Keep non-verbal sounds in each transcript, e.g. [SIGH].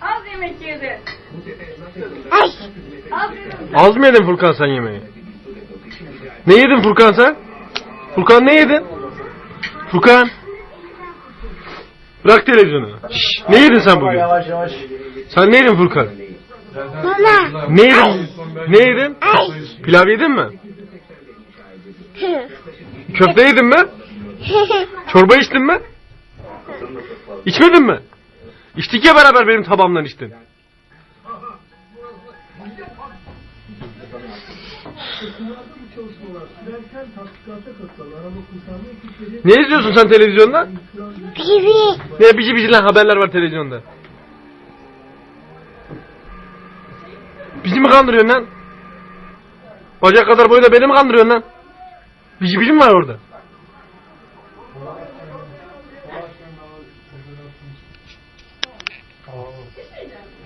Az yemek yedi. Ay. Az yedim. Az mı yedin Furkan sen yemeği? Ne yedin Furkan sen? Furkan ne yedin? Furkan. Bırak televizyonu. Şşş, ne yedin sen bugün? Yavaş yavaş. Sen ne yedin Furkan? Mama. Ne yedin? Ne yedin? Pilav yedin mi? Köfte yedin mi? [LAUGHS] Çorba içtin mi? İçmedin mi? İçtik ya beraber benim tabağımdan içtin. Ne izliyorsun sen televizyonda? TV. Ne bici bici lan haberler var televizyonda. Bizi mi kandırıyorsun lan? Bacak kadar boyda beni mi kandırıyorsun lan? Bici bici mi var orada?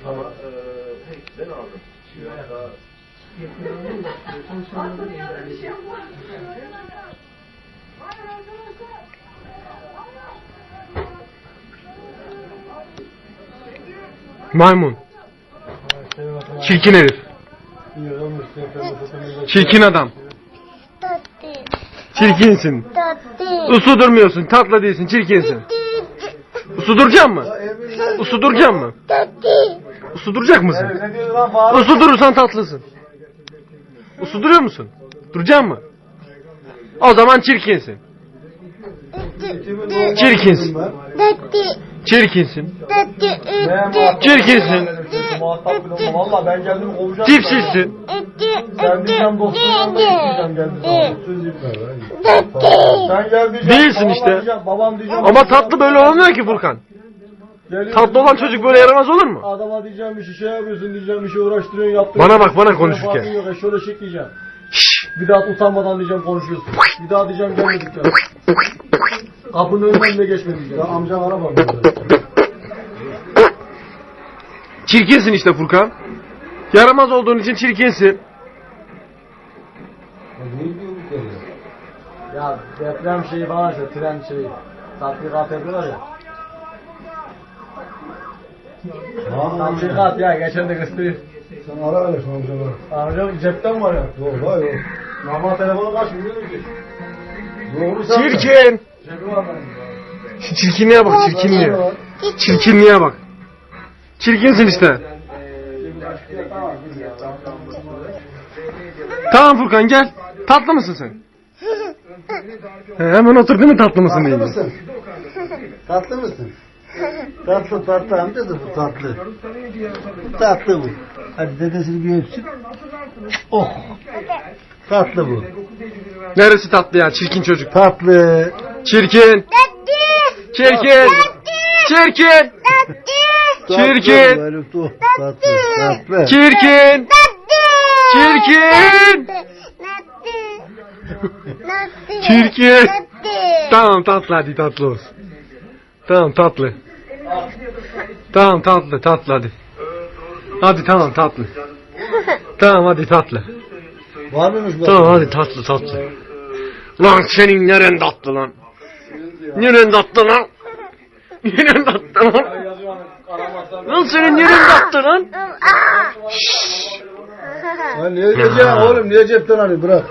Ama eee ben aldım. Maymun. Çirkin herif. Çirkin adam. Çirkinsin. Uslu durmuyorsun. Tatlı değilsin. Çirkinsin. Uslu duracak mı? Uslu duracak mı? Tatlı. Uslu duracak mısın? Ne diyorsun lan bağırma. Uslu durursan tatlısın. Uslu duruyor musun? Duracak mı? O zaman çirkinsin. Çirkinsin. Çirkinsin. Ne Çirkinsin. Valla ben geldim kovacağım. Tipsizsin. Sen diyeceğim dostum. Söz Tatlı. Sen gel diyeceğim. Değilsin işte. Babam diyeceğim. Ama tatlı böyle olmuyor ki Furkan. Geliyorsun, Tatlı olan çocuk böyle yaramaz olur mu? Adama diyeceğim bir şey şey yapıyorsun diyeceğim bir şey uğraştırıyorsun yaptırıyorsun. Bana bak, bana Senin konuşurken. farkın Yok eşşoğlu eşek diyeceğim. Şşş. Bir daha utanmadan diyeceğim konuşuyorsun. Bir daha diyeceğim gelmedik ya. Kapının önünden de geçme diyeceğim. Ya amcam araba Çirkinsin işte Furkan. Yaramaz olduğun için çirkinsin. Ya deprem şeyi falan işte tren şeyi. Tatbikat yapıyorlar ya. Tatbikat ya geçen de göstereyim. Sen ara hele şu amcaları. Amcam cepten var ya. Yok la yok. Normal telefonu kaç musun? Doğru sen. Çirkin. Cebi var benim. Çirkinliğe bak çirkinliğe. Çirkinliğe bak. Çirkinsin işte. Tamam Furkan gel. Tatlı mısın sen? [LAUGHS] He, hemen otur değil mi tatlı mısın Tatlı mısın? Tatlı mısın? Tatlı tatlı amcası bu tatlı. Tatlı bu. Hadi dedesini bir öpsün. Oh. Tatlı bu. Neresi tatlı ya çirkin çocuk. Tatlı. Çirkin. Tatlı. Çirkin. Çirkin. Çirkin. Tatlı. Çirkin. Çirkin. Çirkin. [LAUGHS] Tamam tatlı hadi tatlı olsun. Tamam tatlı. Tamam tatlı tatlı hadi. Hadi tamam tatlı. Tamam hadi tatlı. Var mıymış bu? Tamam hadi tatlı tatlı. Lan senin neren tatlı lan? Neren tatlı lan? Neren tatlı lan? Lan senin neren tatlı lan? Lan niye diyeceksin oğlum niye cepten arıyor bırak.